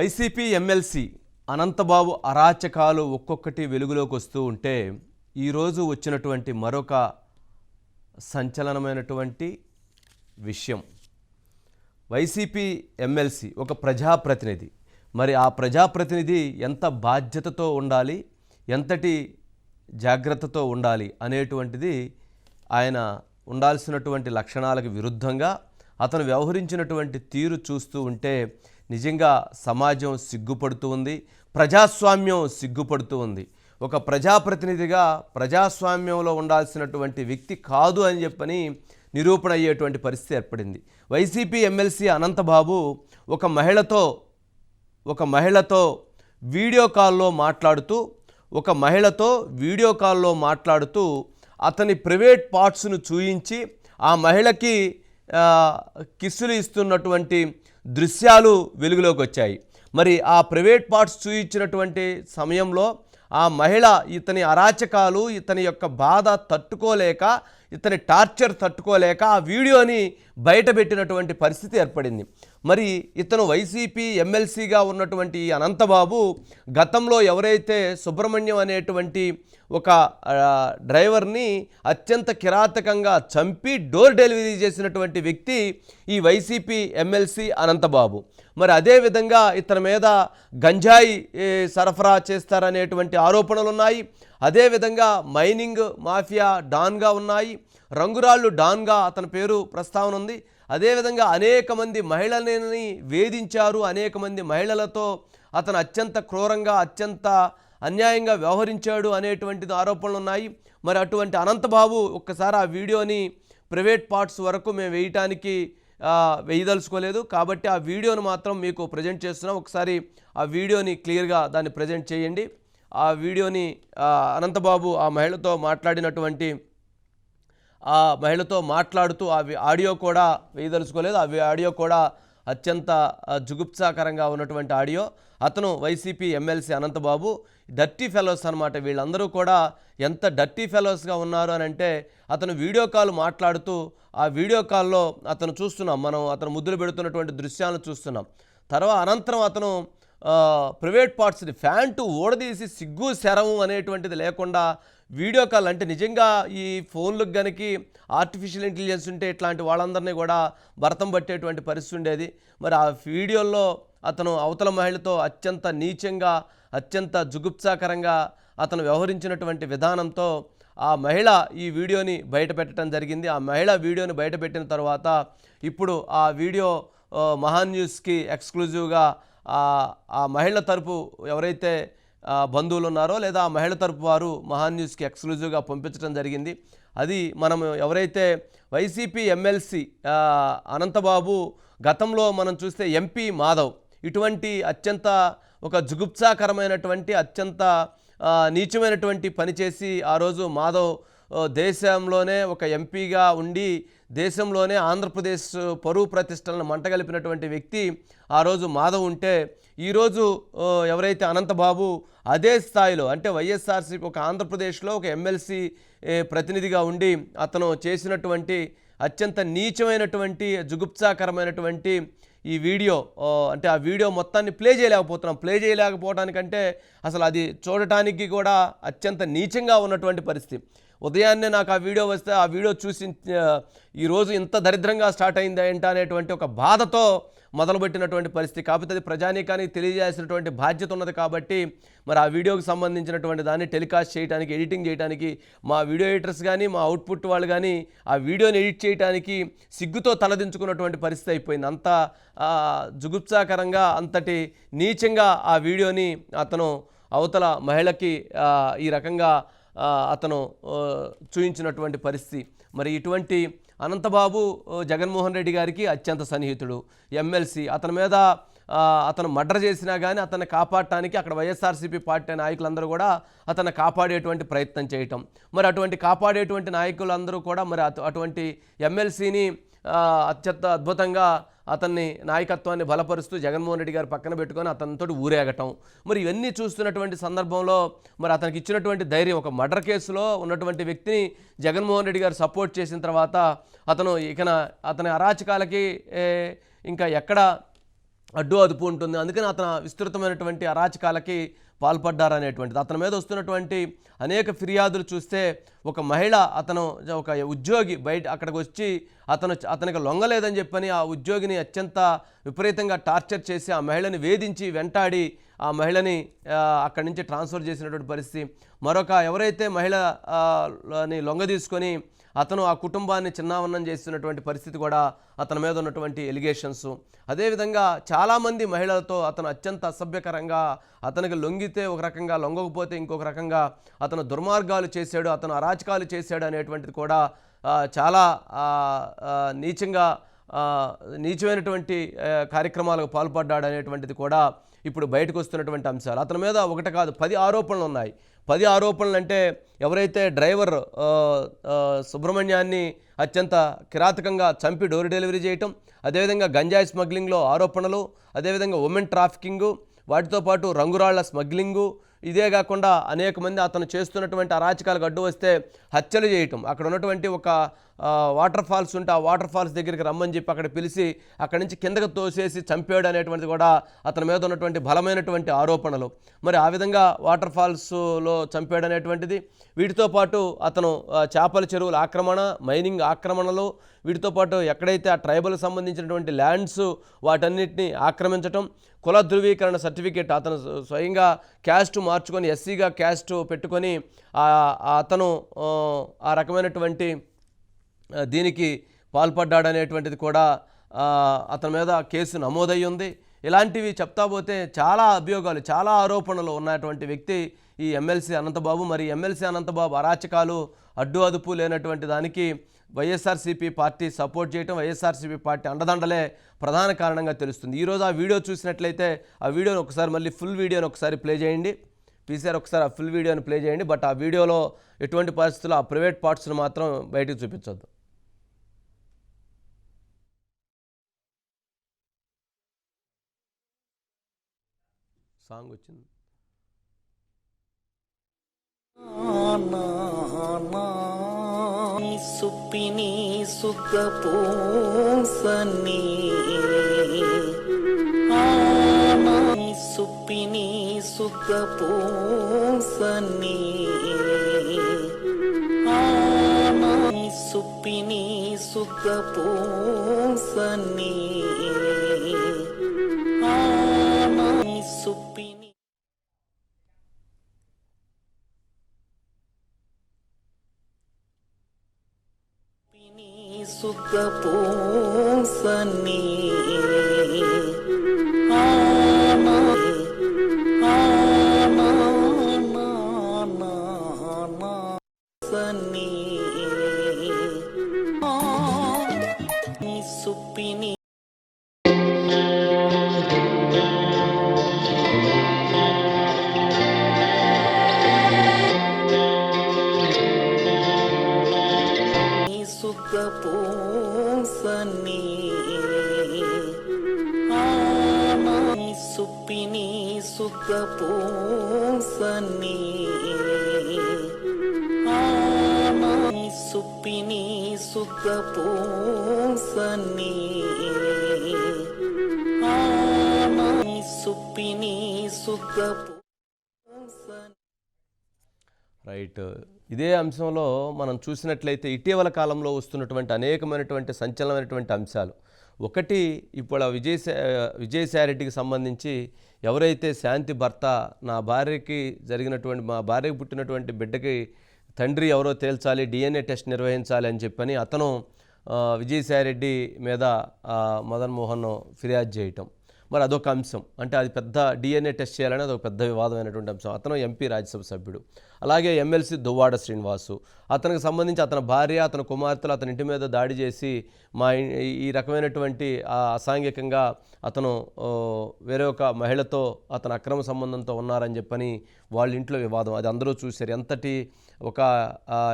YCP MLC Anantha Babu అరాచకాలు ఒక్కొక్కటి వెలుగులోకి వస్తూ ఉంటే ఈరోజు వచ్చినటువంటి మరొక సంచలనమైనటువంటి విషయం. వైసీపీ ఎమ్మెల్సీ ఒక ప్రజాప్రతినిధి. మరి ఆ ప్రజాప్రతినిధి ఎంత బాధ్యతతో ఉండాలి ఎంతటి జాగ్రత్తతో ఉండాలి అనేటువంటిది ఆయన ఉండాల్సినటువంటి లక్షణాలకు విరుద్ధంగా అతను వ్యవహరించినటువంటి తీరు చూస్తూ ఉంటే నిజంగా సమాజం సిగ్గుపడుతూ ఉంది ప్రజాస్వామ్యం సిగ్గుపడుతూ ఉంది. ఒక ప్రజాప్రతినిధిగా ప్రజాస్వామ్యంలో ఉండాల్సినటువంటి వ్యక్తి కాదు అని చెప్పని నిరూపణ అయ్యేటువంటి పరిస్థితి ఏర్పడింది. వైసీపీ ఎమ్మెల్సీ అనంతబాబు ఒక మహిళతో ఒక మహిళతో వీడియో కాల్లో మాట్లాడుతూ ఒక మహిళతో వీడియో కాల్లో మాట్లాడుతూ అతని ప్రైవేట్ పార్ట్స్ను చూయించి ఆ మహిళకి కిస్సులు ఇస్తున్నటువంటి దృశ్యాలు వెలుగులోకి వచ్చాయి. మరి ఆ ప్రైవేట్ పార్ట్స్ చూయించినటువంటి సమయంలో ఆ మహిళ ఇతని అరాచకాలు ఇతని యొక్క బాధ తట్టుకోలేక ఇతని టార్చర్ తట్టుకోలేక ఆ వీడియోని బయటపెట్టినటువంటి పరిస్థితి ఏర్పడింది. మరి ఇతను వైసీపీ ఎమ్మెల్సీగా ఉన్నటువంటి అనంతబాబు గతంలో ఎవరైతే సుబ్రహ్మణ్యం అనేటువంటి ఒక డ్రైవర్ని అత్యంత కిరాతకంగా చంపి డోర్ డెలివరీ చేసినటువంటి వ్యక్తి ఈ వైసీపీ ఎమ్మెల్సీ అనంతబాబు. మరి అదేవిధంగా ఇతని మీద గంజాయి సరఫరా చేస్తారనేటువంటి ఆరోపణలు ఉన్నాయి. అదేవిధంగా మైనింగ్ మాఫియా డాన్గా ఉన్నాయి. రంగురాళ్ళు డాన్గా అతని పేరు ప్రస్తావన ఉంది. అదేవిధంగా అనేక మంది మహిళలని వేధించారు అనేక మంది మహిళలతో అతను అత్యంత క్రూరంగా అత్యంత అన్యాయంగా వ్యవహరించాడు అనేటువంటి ఆరోపణలు ఉన్నాయి. మరి అటువంటి అనంతబాబు ఒక్కసారి ఆ వీడియోని ప్రైవేట్ పార్ట్స్ వరకు మేము వేయటానికి వేయదలుచుకోలేదు. కాబట్టి ఆ వీడియోను మాత్రం మీకు ప్రజెంట్ చేస్తున్నాం. ఒకసారి ఆ వీడియోని క్లియర్గా దాన్ని ప్రజెంట్ చేయండి. ఆ వీడియోని అనంతబాబు ఆ మహిళతో మాట్లాడినటువంటి ఆ మహిళతో మాట్లాడుతూ ఆ ఆడియో కూడా వేయదలుచుకోలేదు. ఆ ఆడియో కూడా అత్యంత జుగుప్సాకరంగా ఉన్నటువంటి ఆడియో. అతను YCP MLC Anantha Babu dirty fellows అనమాట వీళ్ళందరూ కూడా ఎంత డర్టీ ఫెలోస్గా ఉన్నారు అని అంటే అతను వీడియో కాల్ మాట్లాడుతూ ఆ వీడియో కాల్లో అతను చూస్తున్నాం. మనం అతను ముద్దులు పెడుతున్నటువంటి దృశ్యాలను చూస్తున్నాం. తర్వాత అనంతరం అతను ప్రైవేట్ పార్ట్స్ని ఫ్యాంటు ఊడదీసి సిగ్గు శరము అనేటువంటిది లేకుండా వీడియో కాల్ అంటే నిజంగా ఈ ఫోన్లకు గనకి ఆర్టిఫిషియల్ ఇంటెలిజెన్స్ ఉంటే ఇట్లాంటి వాళ్ళందరినీ కూడా భరతం పట్టేటువంటి పరిస్థితి ఉండేది. మరి ఆ వీడియోల్లో అతను అవతల మహిళతో అత్యంత నీచంగా అత్యంత జుగుప్సాకరంగా అతను వ్యవహరించినటువంటి విధానంతో ఆ మహిళ ఈ వీడియోని బయటపెట్టడం జరిగింది. ఆ మహిళ వీడియోని బయటపెట్టిన తర్వాత ఇప్పుడు ఆ వీడియో మహాన్ న్యూస్కి ఎక్స్క్లూజివ్గా ఆ మహిళ తరపు ఎవరైతే బంధువులు ఉన్నారో లేదా ఆ మహిళ తరపు వారు మహాన్ న్యూస్కి ఎక్స్క్లూజివ్గా పంపించడం జరిగింది. అది మనం ఎవరైతే వైసీపీ ఎమ్మెల్సీ అనంతబాబు గతంలో మనం చూస్తే ఎంపీ మాధవ్ ఇటువంటి అత్యంత ఒక జుగుప్సాకరమైనటువంటి అత్యంత నీచమైనటువంటి పని చేసి ఆ రోజు మాధవ్ దేశంలోనే ఒక ఎంపీగా ఉండి దేశంలోనే ఆంధ్రప్రదేశ్ పరువు ప్రతిష్టలను మంటగలిపినటువంటి వ్యక్తి ఆ రోజు మాధవ్ ఉంటే ఈరోజు ఎవరైతే అనంతబాబు అదే స్థాయిలో అంటే వైఎస్ఆర్సీపీ ఒక ఆంధ్రప్రదేశ్లో ఒక ఎమ్మెల్సీ ప్రతినిధిగా ఉండి అతను చేసినటువంటి అత్యంత నీచమైనటువంటి జుగుప్సాకరమైనటువంటి ఈ వీడియో అంటే ఆ వీడియో మొత్తాన్ని ప్లే చేయలేకపోతున్నాం. ప్లే చేయలేకపోవడానికంటే అసలు అది చూడటానికి కూడా అత్యంత నీచంగా ఉన్నటువంటి పరిస్థితి. ఉదయాన్నే నాకు ఆ వీడియో వస్తే ఆ వీడియో చూసి ఈరోజు ఇంత దరిద్రంగా స్టార్ట్ అయిందా ఏంట అనేటువంటి ఒక బాధతో మొదలుపెట్టినటువంటి పరిస్థితి. కాకపోతే అది ప్రజానీకానికి తెలియజేసినటువంటి బాధ్యత ఉన్నది కాబట్టి మరి ఆ వీడియోకి సంబంధించినటువంటి దాన్ని టెలికాస్ట్ చేయడానికి ఎడిటింగ్ చేయడానికి మా వీడియో ఎడిటర్స్ కానీ మా అవుట్పుట్ వాళ్ళు కానీ ఆ వీడియోని ఎడిట్ చేయడానికి సిగ్గుతో తలదించుకున్నటువంటి పరిస్థితి అయిపోయింది. అంత జుగుప్సాకరంగా అంతటి నీచంగా ఆ వీడియోని అతను అవతల మహిళకి ఈ రకంగా అతను చూయించినటువంటి పరిస్థితి. మరి ఇటువంటి అనంతబాబు జగన్మోహన్ రెడ్డి గారికి అత్యంత సన్నిహితుడు. ఎమ్మెల్సీ. అతని మీద అతను మర్డర్ చేసినా కానీ అతన్ని కాపాడటానికి అక్కడ వైఎస్ఆర్సీపీ పార్టీ నాయకులందరూ కూడా అతన్ని కాపాడేటువంటి ప్రయత్నం చేయటం. మరి అటువంటి కాపాడేటువంటి నాయకులందరూ కూడా మరి అటువంటి ఎమ్మెల్సీని అత్యంత అద్భుతంగా అతన్ని నాయకత్వాన్ని బలపరుస్తూ జగన్మోహన్ రెడ్డి గారు పక్కన పెట్టుకొని అతనితో ఊరేగటం. మరి ఇవన్నీ చూస్తున్నటువంటి సందర్భంలో మరి అతనికి ఇచ్చినటువంటి ధైర్యం ఒక మర్డర్ కేసులో ఉన్నటువంటి వ్యక్తిని జగన్మోహన్ రెడ్డి గారు సపోర్ట్ చేసిన తర్వాత అతను ఇకన అతని అరాచకాలకి ఇంకా ఎక్కడ అడ్డు అదుపు ఉంటుంది. అందుకని అతను విస్తృతమైనటువంటి అరాచకాలకి పాల్పడ్డారనేటువంటిది. అతని మీద వస్తున్నటువంటి అనేక ఫిర్యాదులు చూస్తే ఒక మహిళ అతను ఒక ఉద్యోగి బయట అక్కడికి వచ్చి అతను అతనికి లొంగలేదని చెప్పని ఆ ఉద్యోగిని అత్యంత విపరీతంగా టార్చర్ చేసి ఆ మహిళని వేధించి వెంటాడి ఆ మహిళని అక్కడి నుంచి ట్రాన్స్ఫర్ చేసినటువంటి పరిస్థితి. మరొక ఎవరైతే మహిళ లొంగ తీసుకొని అతను ఆ కుటుంబాన్ని చిన్నావన్నం చేస్తున్నటువంటి పరిస్థితి కూడా అతని మీద ఉన్నటువంటి ఎలిగేషన్స్. అదేవిధంగా చాలామంది మహిళలతో అతను అత్యంత అసభ్యకరంగా అతనికి లొంగి లొంగితే ఒక రకంగా లొంగకపోతే ఇంకొక రకంగా అతను దుర్మార్గాలు చేశాడు అతను అరాచకాలు చేశాడు అనేటువంటిది కూడా చాలా నీచంగా నీచమైనటువంటి కార్యక్రమాలకు పాల్పడ్డాడు అనేటువంటిది కూడా ఇప్పుడు బయటకు వస్తున్నటువంటి అంశాలు. అతని మీద ఒకటి కాదు పది ఆరోపణలు ఉన్నాయి. పది ఆరోపణలు అంటే ఎవరైతే డ్రైవర్ సుబ్రహ్మణ్యాన్ని అత్యంత కిరాతకంగా చంపి డోర్ డెలివరీ చేయటం అదేవిధంగా గంజాయి స్మగ్లింగ్లో ఆరోపణలు అదేవిధంగా ఉమెన్ ట్రాఫికింగు వాటితో పాటు రంగురాళ్ళ స్మగ్లింగు. ఇదే కాకుండా అనేక మంది అతను చేస్తున్నటువంటి అరాచకాలకు అడ్డు వస్తే హత్యలు చేయటం. అక్కడ ఉన్నటువంటి ఒక వాటర్ ఫాల్స్ ఉంటే ఆ వాటర్ ఫాల్స్ దగ్గరికి రమ్మని చెప్పి అక్కడ పిలిచి అక్కడి నుంచి కిందకు తోసేసి చంపాడు అనేటువంటిది కూడా అతని మీద ఉన్నటువంటి బలమైనటువంటి ఆరోపణలు. మరి ఆ విధంగా వాటర్ ఫాల్స్లో చంపాడు అనేటువంటిది. వీటితో పాటు అతను చేపల చెరువుల ఆక్రమణ మైనింగ్ ఆక్రమణలు వీటితో పాటు ఎక్కడైతే ఆ ట్రైబల్ సంబంధించినటువంటి ల్యాండ్స్ వాటన్నిటిని ఆక్రమించటం కుల ధృవీకరణ సర్టిఫికేట్ అతను స్వయంగా క్యాస్ట్ మార్చుకొని ఎస్సీగా క్యాస్ట్ పెట్టుకొని అతను ఆ, రకమైనటువంటి దీనికి దీనికి పాల్పడ్డాడనేటువంటిది కూడా అతని మీద కేసు నమోదై ఉంది. ఇలాంటివి చెప్తా పోతే చాలా అభియోగాలు చాలా ఆరోపణలు ఉన్నటువంటి వ్యక్తి ఈ ఎమ్మెల్సీ అనంతబాబు. మరి ఎమ్మెల్సీ అనంతబాబు అరాచకాలు అడ్డు అదుపు లేనటువంటి దానికి వైఎస్ఆర్సీపీ పార్టీ సపోర్ట్ చేయటం వైఎస్ఆర్సీపీ పార్టీ అండదండలే ప్రధాన కారణంగా తెలుస్తుంది. ఈరోజు ఆ వీడియో చూసినట్లయితే ఆ వీడియోని ఒకసారి మళ్ళీ ఫుల్ వీడియోని ఒకసారి ప్లే చేయండి. పీసీఆర్ ఒకసారి ఆ ఫుల్ వీడియోని ప్లే చేయండి. బట్ ఆ వీడియోలో ఎటువంటి పరిస్థితుల్లో ఆ ప్రైవేట్ పార్ట్స్ని మాత్రం బయటకు చూపించొద్దు. సాంగ్ వచ్చింది. సుప్పిని సుఖ పూసని సుప్పిని సుఖ పూసని సుప్పిని సుఖ सुख पूसनी పూసని సుప్పిని సుత పూసని సుప్పిని సుత రైట్. ఇదే అంశంలో మనం చూసినట్లయితే ఇటీవల కాలంలో వస్తున్నటువంటి అనేకమైనటువంటి సంచలనమైనటువంటి అంశాలు. ఒకటి ఇప్పుడు ఆ విజయసా విజయసాయిరెడ్డికి సంబంధించి ఎవరైతే శాంతి భర్త నా భార్యకి జరిగినటువంటి మా భార్యకి పుట్టినటువంటి బిడ్డకి తండ్రి ఎవరో తేల్చాలి డిఎన్ఏ టెస్ట్ నిర్వహించాలి అని చెప్పని అతను విజయసాయిరెడ్డి మీద మదన్ మోహన్ ఫిర్యాదు చేయటం. మరి అదొక అంశం. అంటే అది పెద్ద డిఎన్ఏ టెస్ట్ చేయాలని అదొక పెద్ద వివాదమైనటువంటి అంశం. అతను ఎంపీ రాజ్యసభ సభ్యుడు. అలాగే ఎమ్మెల్సీ దువ్వాడ శ్రీనివాసు. అతనికి సంబంధించి అతని భార్య అతని కుమార్తెలు అతని ఇంటి మీద దాడి చేసి మా ఈ రకమైనటువంటి అసాంఘికంగా అతను వేరే ఒక మహిళతో అతను అక్రమ సంబంధంతో ఉన్నారని చెప్పని వాళ్ళ ఇంట్లో వివాదం. అది అందరూ చూశారు. ఎంతటి ఒక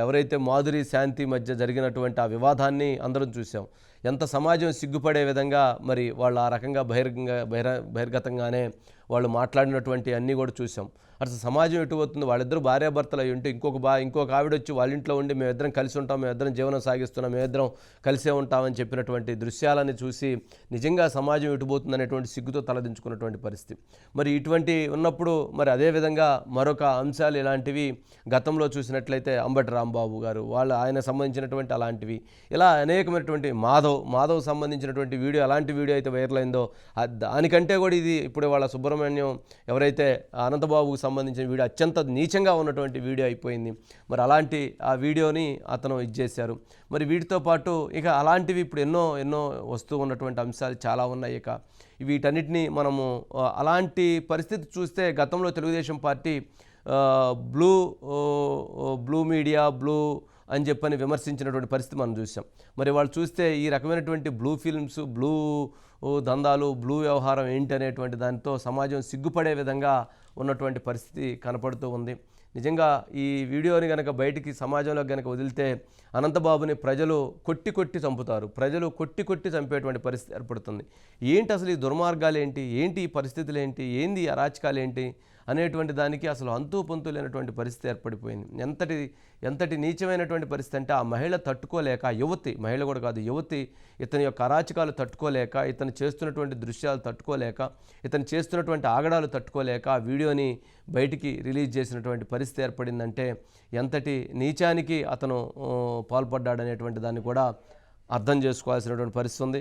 ఎవరైతే మాధురి శాంతి మధ్య జరిగినటువంటి ఆ వివాదాన్ని అందరం చూసాం ఎంత సమాజం సిగ్గుపడే విధంగా మరి వాళ్ళు ఆ రకంగా బహిర్గంగా బహిర బహిర్గతంగానే వాళ్ళు మాట్లాడినటువంటి అన్నీ కూడా చూసాం. అసలు సమాజం ఎటు పోతుంది? వాళ్ళిద్దరు భార్యాభర్తలు అయి ఉంటే ఇంకొక బా ఇంకొక ఆవిడ వచ్చి వాళ్ళ ఇంట్లో ఉండి మేమిద్దరం కలిసి ఉంటాం మేమిద్దరం జీవనం సాగిస్తున్నాం మేమిద్దరం కలిసే ఉంటామని చెప్పినటువంటి దృశ్యాలని చూసి నిజంగా సమాజం ఎటుపోతుంది అనేటువంటి సిగ్గుతో తలదించుకున్నటువంటి పరిస్థితి. మరి ఇటువంటి ఉన్నప్పుడు మరి అదేవిధంగా మరొక అంశాలు ఇలాంటివి గతంలో చూసినట్లయితే అంబటి రాంబాబు గారు వాళ్ళ ఆయన సంబంధించినటువంటి అలాంటివి ఇలా అనేకమైనటువంటి మాధవ్ మాధవ్ సంబంధించినటువంటి వీడియో అలాంటి వీడియో అయితే వైరల్ అయిందో దానికంటే కూడా ఇది ఇప్పుడు వాళ్ళ సుబ్రహ్మణ్యం ఎవరైతే అనంతబాబుకు సంబంధించిన వీడియో అత్యంత నీచంగా ఉన్నటువంటి వీడియో అయిపోయింది. మరి అలాంటి ఆ వీడియోని అతను ఇచ్చేశారు మరి వీటితో పాటు ఇక అలాంటివి ఇప్పుడు ఎన్నో ఎన్నో వస్తూ ఉన్నటువంటి అంశాలు చాలా ఉన్నాయి ఇక. వీటన్నిటిని మనము అలాంటి పరిస్థితి చూస్తే గతంలో Telugu Desam party blue blue media blue అని చెప్పని విమర్శించినటువంటి పరిస్థితి మనం చూసాం మరి వాళ్ళు చూస్తే ఈ రకమైనటువంటి బ్లూ ఫిల్మ్స్ బ్లూ దందాలు బ్లూ వ్యవహారం ఏంటి అనేటువంటి దానితో సమాజం సిగ్గుపడే విధంగా ఉన్నటువంటి పరిస్థితి కనపడుతూ ఉంది. నిజంగా ఈ వీడియోని కనుక బయటికి సమాజంలో కనుక వదిలితే అనంతబాబుని ప్రజలు కొట్టి కొట్టి చంపుతారు. ప్రజలు కొట్టి కొట్టి చంపేటువంటి పరిస్థితి ఏర్పడుతుంది. ఏంటి అసలు ఈ దుర్మార్గాలు ఏంటి ఏంటి ఈ పరిస్థితులు ఏంటి ఏంది అరాచకాలు ఏంటి అనేటువంటి దానికి అసలు అంతు పొంతు లేనటువంటి పరిస్థితి ఏర్పడిపోయింది. ఎంతటి ఎంతటి నీచమైనటువంటి పరిస్థితి అంటే ఆ మహిళ తట్టుకోలేక యువతి మహిళ కూడా కాదు యువతి ఇతని యొక్క అరాచకాలు తట్టుకోలేక ఇతను చేస్తున్నటువంటి దృశ్యాలు తట్టుకోలేక ఇతను చేస్తున్నటువంటి ఆగడాలు తట్టుకోలేక ఆ వీడియోని బయటికి రిలీజ్ చేసినటువంటి పరిస్థితి ఏర్పడిందంటే ఎంతటి నీచానికి అతను పాల్పడ్డాడనేటువంటి దాన్ని కూడా అర్థం చేసుకోవాల్సినటువంటి పరిస్థితి ఉంది.